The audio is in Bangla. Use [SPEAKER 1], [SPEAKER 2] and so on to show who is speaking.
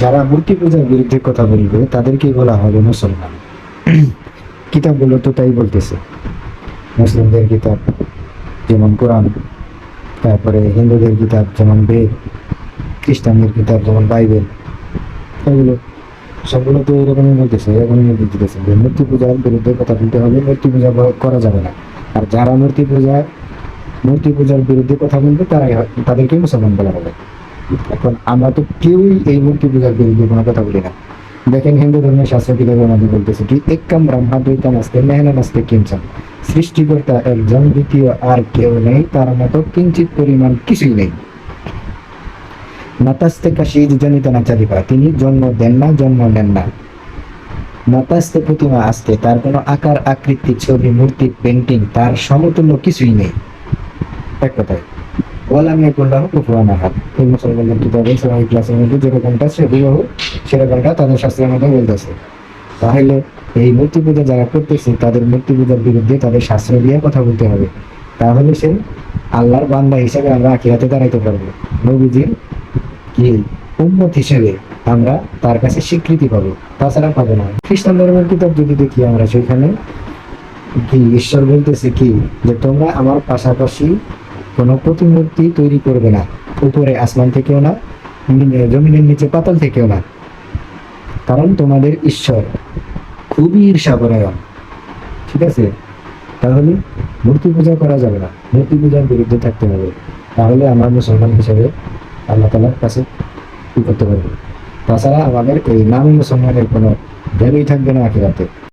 [SPEAKER 1] যারা মূর্তি পূজার বিরুদ্ধে কথা বলবে, তাদেরকেই বলা হবে মুসলমান। কিতাবগুলো তো তাই বলতেছে। মুসলিমদের কিতাব যেমন কোরআন, তারপরে হিন্দুদের কিতাব যেমন বেদ, খ্রিস্টানদের কিতাব যেমন বাইবেল, এগুলো সবগুলো তো এরকমই বলতেছে, এরকমই দিতেছে যে মূর্তি পূজার বিরুদ্ধে কথা বলতে হবে, মূর্তি পূজা করা যাবে না। আর যারা মূর্তি পূজা, মূর্তি পূজার বিরুদ্ধে কথা বলবে তারা তাদেরকে মুসলমান বলা হবে। এখন আমরা তো কেউই এই মূর্তি পূজার বিরুদ্ধে কোনো কথা বলি না। দেখেন হিন্দু ধর্মের শাস্ত্র কিতাবে আমাদের বলতেছে কি একাম ব্রহ্মা দ্বৈতাম আসতে মেহনান আসতে কিঞ্চন। সৃষ্টিকর্তা একজন, দ্বিতীয় আর কেউ নেই, তার মতো কিঞ্চিত পরিমাণ কিছুই নেই। নাতাস্তে কাশিদ জনিত নাচারিপা তিনি জন্ম দেন না, জন্ম নেন না। নাতাস্তে প্রতিমা আসতে, তার কোনো আকার, আকৃতি, ছবি, মূর্তি, পেন্টিং, তার সমতুল্য কিছুই নেই। এক কথায়। ওয়ালাম ইয়াকুল্লাহ কুফুয়ান আহাদ এই মুসলমানদের কিতাবে সবাই ক্লাসের মধ্যে যেরকমটা সে হুবহু সেরকমটা তাদের শাস্ত্রের মধ্যে বলতেছে। তাহলে এই মূর্তি পূজা যারা করতেছে, তাদের মূর্তি পূজার বিরুদ্ধে তাদের শাস্ত্র দিয়ে কথা বলতে হবে। তাহলে সে আল্লাহর বান্দা হিসেবে আমরা আখিরাতে দাঁড়াইতে পারব। নবীজির কি উন্মত হিসেবে আমরা তার কাছে স্বীকৃতি পাবো, তাছাড়া পাবো না। খ্রিস্টান ধর্মের কিতাব যদি দেখি আমরা, সেখানে কি ঈশ্বর বলতেছে কি যে তোমরা আমার পাশাপাশি কোনো প্রতিমূর্তি তৈরি করবে না। উপরে আসমান থেকেও না জমিনের নিচে পাতাল থেকেও না। কারণ তোমাদের ঈশ্বর খুবই ঈর্ষাপরায়ণ। ঠিক আছে? তাহলে মূর্তি পূজা করা যাবে না। মূর্তি পূজার বিরুদ্ধে থাকতে হবে। তাহলে আমরা মুসলমান হিসেবে আল্লাহ তালার কাছে কি করতে পারব? তাছাড়া আমাদের এই নামী মুসলমানের কোনো ভ্যালুই থাকবে না আখিরাতে।